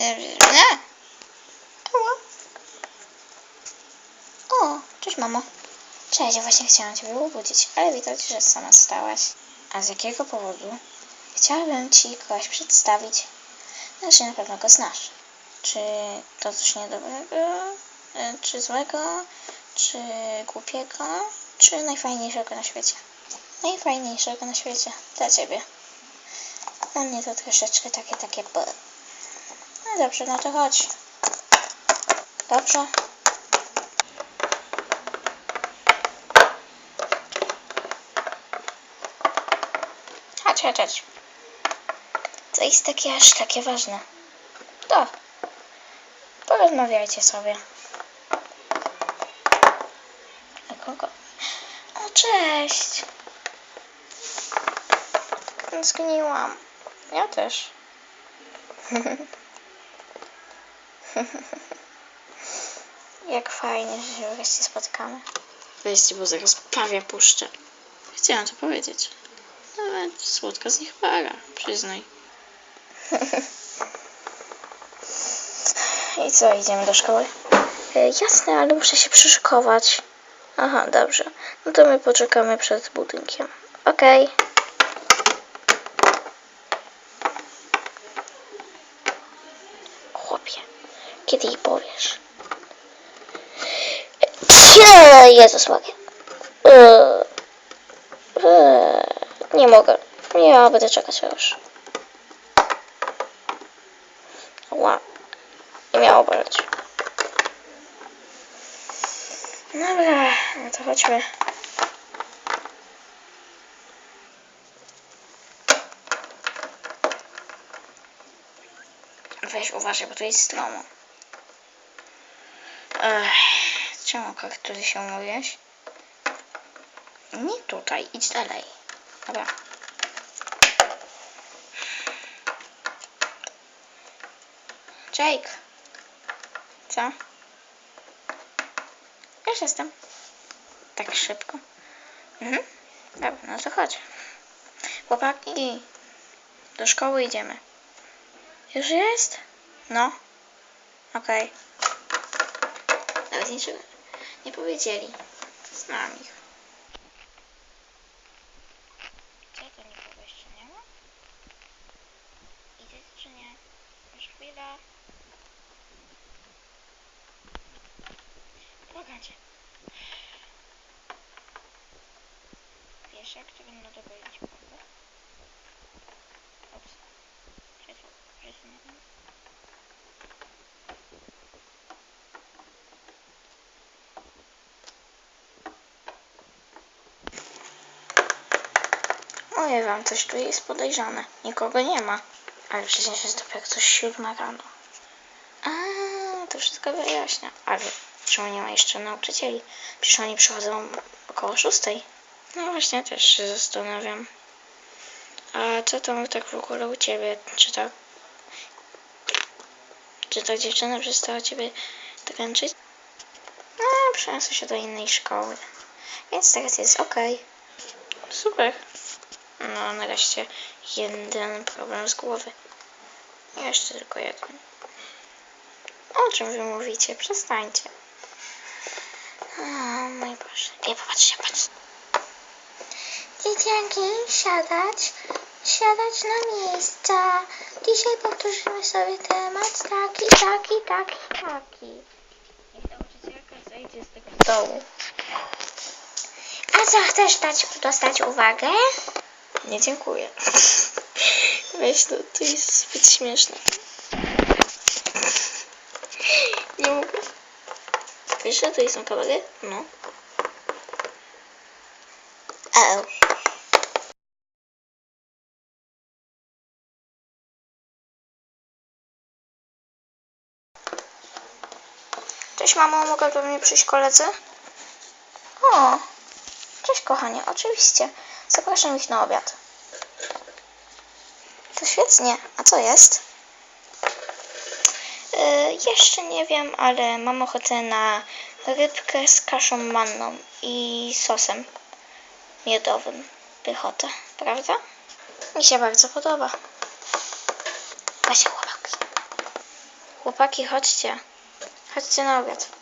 Nie! Ała. O, cześć mamo. Cześć, właśnie chciałam Ciebie obudzić, ale widać, że sama stałaś. A z jakiego powodu? Chciałabym Ci kogoś przedstawić. Znaczy, na pewno go znasz. Czy to coś niedobrego? E, czy złego? Czy głupiego? Czy najfajniejszego na świecie? Najfajniejszego na świecie. Dla Ciebie. U mnie to troszeczkę takie, takie... No dobrze, no to chodź. Dobrze. Chodź, chodź, chodź. To jest takie aż takie ważne. To. Porozmawiajcie sobie. A kogo? O, cześć. Zgniłam. Ja też. Jak fajnie, że się wreszcie spotkamy. Weźcie, bo zaraz pawia puszczę. Chciałam to powiedzieć. Nawet słodka z nich para, przyznaj. I co, idziemy do szkoły? E, jasne, ale muszę się przyszykować. Aha, dobrze. No to my poczekamy przed budynkiem. Okej. Chłopie, kiedy jej powiesz? Cie, Jezus Maria. Eee, nie mogę. Ja będę czekać już. Ła. Nie miało boleć. Dobra, no to chodźmy. Weź uważaj, bo tu jest stromo. Ech, czemu który się mówiłeś? Nie tutaj, idź dalej. Dobra. Jake. Co? Już jestem. Tak szybko. Mhm. Dobra, no to chodź. Chłopaki, do szkoły idziemy. Już jest? No. Okej. Nawet niczego nie powiedzieli. Znam ich. Czego nikogo jeszcze nie ma? Idziecie czy nie? Już chwila. Pogadźcie. Wiesz jak to będą dopowiedzieć prawdę? Ups. Przesu- Mówię wam, coś tu jest podejrzane. Nikogo nie ma. Ale przecież jest dopiero coś siódma rano. A, to wszystko wyjaśnia. Ale czemu nie ma jeszcze nauczycieli? Przecież oni przychodzą około szóstej. No właśnie, też się zastanawiam. A co tam tak w ogóle u ciebie? Czy ta... Czy ta dziewczyna przestała ciebie dręczyć? No, przeniosła się do innej szkoły. Więc teraz jest ok. Super. No, nareszcie jeden problem z głowy. Jeszcze tylko jeden. O czym wy mówicie? Przestańcie. O mój Boże. Ej, popatrzcie, patrz. Dzieciaki, siadać. Siadać na miejsca. Dzisiaj powtórzymy sobie temat taki, taki, taki, taki. Niech nauczycielka zejdzie z tego stołu. A co, chcesz dać, dostać uwagę? Nie, dziękuję. Weź to, to jest zbyt śmieszne. Nie mogę. Wiesz, że to są kawaler? No. O. Cześć mamo, mogę do mnie przyjść koledzy? O, cześć kochanie, oczywiście. Zapraszam ich na obiad. To świetnie. A co jest? Yy, jeszcze nie wiem, ale mam ochotę na rybkę z kaszą manną i sosem miodowym. Pychotę, prawda? Mi się bardzo podoba. Właśnie chłopaki. Chłopaki, chodźcie. Chodźcie na obiad.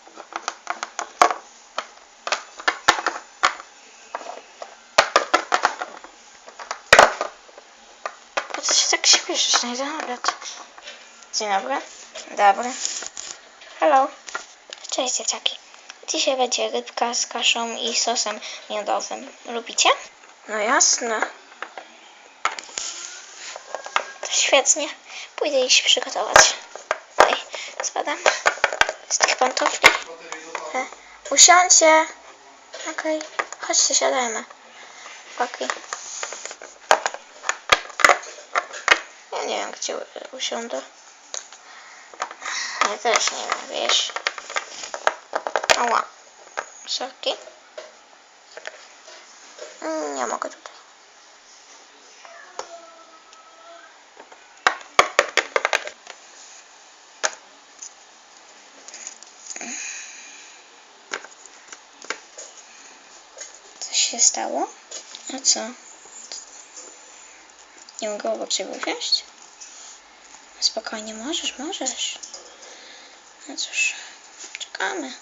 Się tak śpieszysz na obiad? Dzień dobry. Dobry. Hello. Cześć dzieciaki. Dzisiaj będzie rybka z kaszą i sosem miodowym. Lubicie? No jasne. To świetnie. Pójdę ich się przygotować. Oj, spadam z tych pantofli. E, Usiądźcie. Okej, chodźcie, siadajmy. Okej. Nie wiem, gdzie usiądę. Ja też nie wiem, wiesz. Ała. Mm, Nie mogę tutaj. Coś się stało? A co? Nie mogę obok ciebie wziąć? Spokojnie, możesz, możesz. No cóż, czekamy.